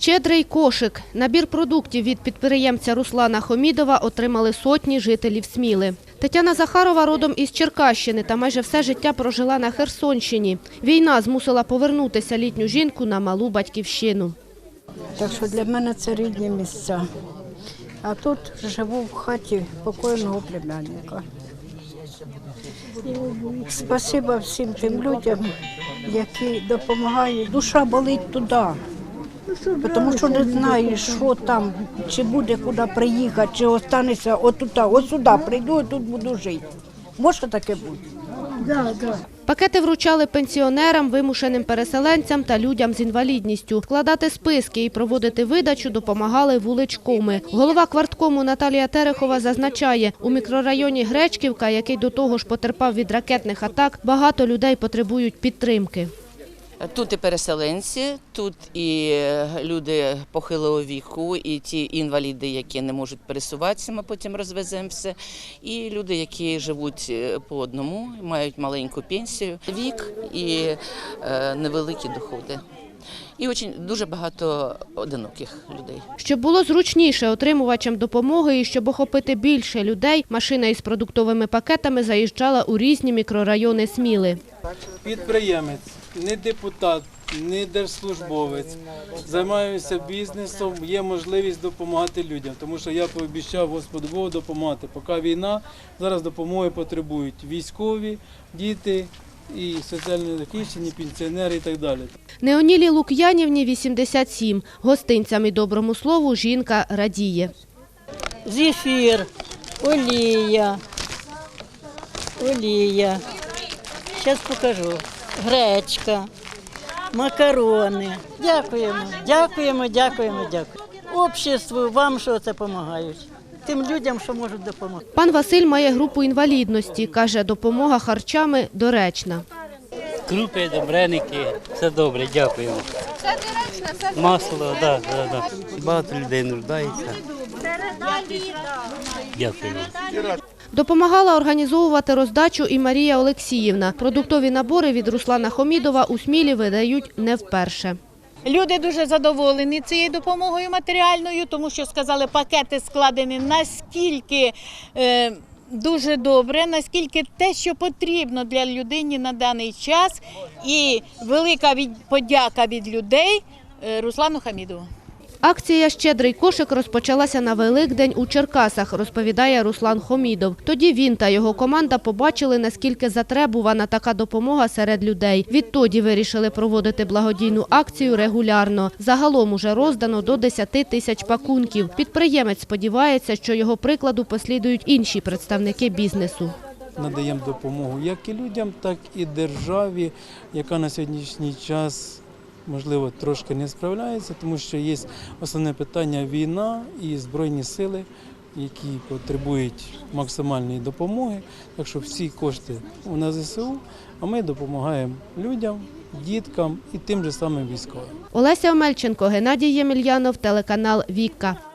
Щедрий кошик. Набір продуктів від підприємця Руслана Хомідова отримали сотні жителів Сміли. Тетяна Захарова родом із Черкащини та майже все життя прожила на Херсонщині. Війна змусила повернутися літню жінку на малу батьківщину. Так що для мене це рідні місця. А тут живу в хаті покойного племянника. Спасибо всім тим людям, які допомагають. Душа болить туди. Тому що не знаєш, що там, чи буде куди приїхати, чи останеться отута, ось сюди прийду і тут буду жити. Може таке бути? Пакети вручали пенсіонерам, вимушеним переселенцям та людям з інвалідністю. Складати списки і проводити видачу допомагали вуличкоми. Голова кварткому Наталія Терехова зазначає, у мікрорайоні Гречківка, який до того ж потерпав від ракетних атак, багато людей потребують підтримки. Тут і переселенці, тут і е, люди похилого віку, і ті інваліди, які не можуть пересуватися, ми потім розвеземо все. І люди, які живуть е, по одному, мають маленьку пенсію, вік і е, невеликі доходи. І очень, дуже багато одиноких людей. Щоб було зручніше отримувачам допомоги і щоб охопити більше людей, машина із продуктовими пакетами заїжджала у різні мікрорайони Сміли. підприємець, не депутат, не держслужбовець. Займаюся бізнесом, є можливість допомагати людям, тому що я пообіцяв Господу Богу допомагати. Поки війна, зараз допомоги потребують військові, діти і соціально захищені, пенсіонери і так далі. Неонілі Лук'янівні 87. Гостинцям і доброму слову жінка радіє. зефір, олія, олія. Зараз покажу. Гречка, макарони. Дякуємо, дякуємо, дякуємо, дякуємо. Обществу вам, що це допомагають. Тим людям, що можуть допомогти. Пан Василь має групу інвалідності. Каже, допомога харчами доречна. Крупи, добреники, все добре, дякуємо. Все доречно, все Масло, да, да, да. Багато людей нуждається. Дякуємо. Допомагала організовувати роздачу і Марія Олексіївна. Продуктові набори від Руслана Хомідова у Смілі видають не вперше. Люди дуже задоволені цією допомогою матеріальною, тому що сказали, пакети складені наскільки е, дуже добре, наскільки те, що потрібно для людини на даний час, і велика від, подяка від людей е, Руслану Хамідову. Акція «Щедрий кошик» розпочалася на Великдень у Черкасах, розповідає Руслан Хомідов. Тоді він та його команда побачили, наскільки затребувана така допомога серед людей. Відтоді вирішили проводити благодійну акцію регулярно. Загалом уже роздано до 10 тисяч пакунків. Підприємець сподівається, що його прикладу послідують інші представники бізнесу. Надаємо допомогу як і людям, так і державі, яка на сьогоднішній час. Можливо, трошки не справляється, тому що є основне питання війна і збройні сили, які потребують максимальної допомоги. Так що всі кошти у нас ЗСУ, а ми допомагаємо людям, діткам і тим же самим військовим. Олеся Омельченко, Геннадій Ємельянов, телеканал «Вікка».